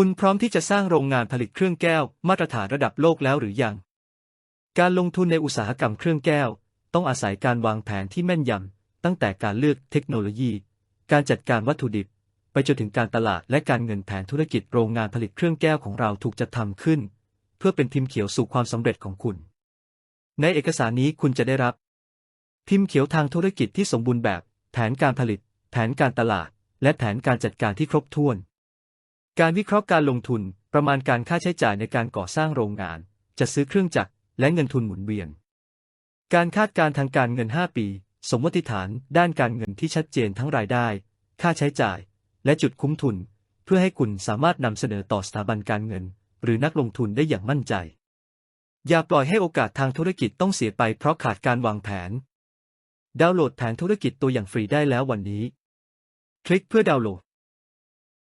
คุณพร้อมที่จะสร้างโรงงานผลิตเครื่องแก้ว มาตรฐานระดับโลกแล้วหรือยัง การลงทุนในอุตสาหกรรมเครื่องแก้ว ต้องอาศัยการวางแผนที่แม่นยำ ตั้งแต่การเลือกเทคโนโลยี การจัดการวัตถุดิบ ไปจนถึงการตลาดและการเงินแผนธุรกิจโรงงานผลิตเครื่องแก้วของเราถูกจัดทำขึ้น เพื่อเป็นพิมพ์เขียวสู่ความสำเร็จของคุณ ในเอกสารนี้คุณจะได้รับพิมพ์เขียวทางธุรกิจที่สมบูรณ์แบบ แผนการผลิต แผนการตลาด และแผนการจัดการที่ครบถ้วน การวิเคราะห์การลงทุนประมาณการค่าใช้จ่ายในการก่อสร้างโรงงาน จะซื้อเครื่องจักรและเงินทุนหมุนเวียน การคาดการณ์ทางการเงิน 5 ปี สมมติฐานด้านการเงินที่ชัดเจนทั้งรายได้ ค่าใช้จ่าย และจุดคุ้มทุน เพื่อให้คุณสามารถนำเสนอต่อสถาบันการเงิน หรือนักลงทุนได้อย่างมั่นใจ อย่าปล่อยให้โอกาสทางธุรกิจต้องเสียไปเพราะขาดการวางแผน ดาวน์โหลดแผนธุรกิจตัวอย่างฟรีได้แล้ววันนี้ คลิกเพื่อดาวน์โหลด